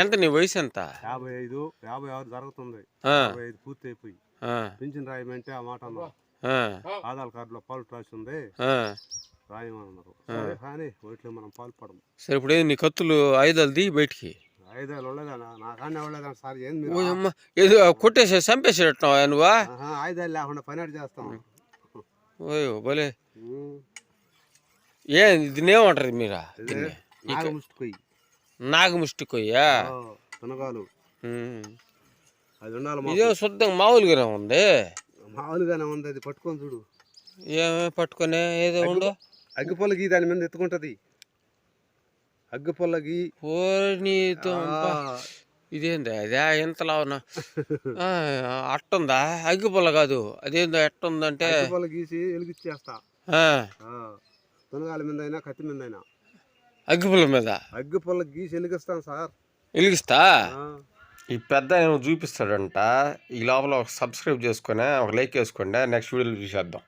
ఎంత నీ వయసు ఎంత యాభై ఐదు యాభై ఆరు జరుగుతుంది. యాభై ఐదు పూర్తి అయిపోయి పింఛన్ రాయమంటే ఆ మాట అన్నారు. ఆధార్ కార్డులో పాలు రాసి ఉంది. రాయమన్నారు. సరే కానీ ఓట్లో మనం పాలు పడము సరే ఇప్పుడు ఏంది నీ కత్తులు ఆయుధాలు దిగి బయటికి? ఐదేళ్ళు ఉండలేదా నాకన్నా ఉండలేదా సార్? ఏం ఓ మీరు? అమ్మ ఏదో కొట్టేసి చంపేసేటట్టున్నావా నువ్వా? ఆయుధాలు లేకుండా పని చేస్తాం. ఓయ్ భలే. ఏ దీన్ని ఏమంటారు మీరా? నాగముష్టి కొయ్యి. నాగముష్టి కొయ్యా శనగాలు. అది ఉండాలి ఇదే మాకు. శుద్ధంగా మామూలుగానే ఉంది. మామూలుగానే ఉంది అది పట్టుకొని చూడు. ఏమే పట్టుకొని? ఏదో ఉండు అగ్గిపొల్లకి దాని మీద ఎత్తుకుంటది. అగ్గిపొల్లకి ఓరి నీతో ఆ, ఇదేందా? అదే ఇంతలా ఉన్నా. అట్టుందా అగ్గిపుల్ల కాదు. అదేందో ఎట్టుందంటే అగ్గిపొల్ల గీసి వెలిగిచ్చేస్తా. తునగాల మీద అయినా కత్తి మీద అయినా అగ్గిపుల్ల మీద? అగ్గిపొల్ల గీసి వెలిగిస్తాను సార్. వెలిగిస్తా? ఈ పెద్ద చూపిస్తాడంట. ఈ లోపల ఒక సబ్స్క్రైబ్ చేసుకొని ఒక లైక్ వేసుకోండి. నెక్స్ట్ వీడియోలో చూసేద్దాం.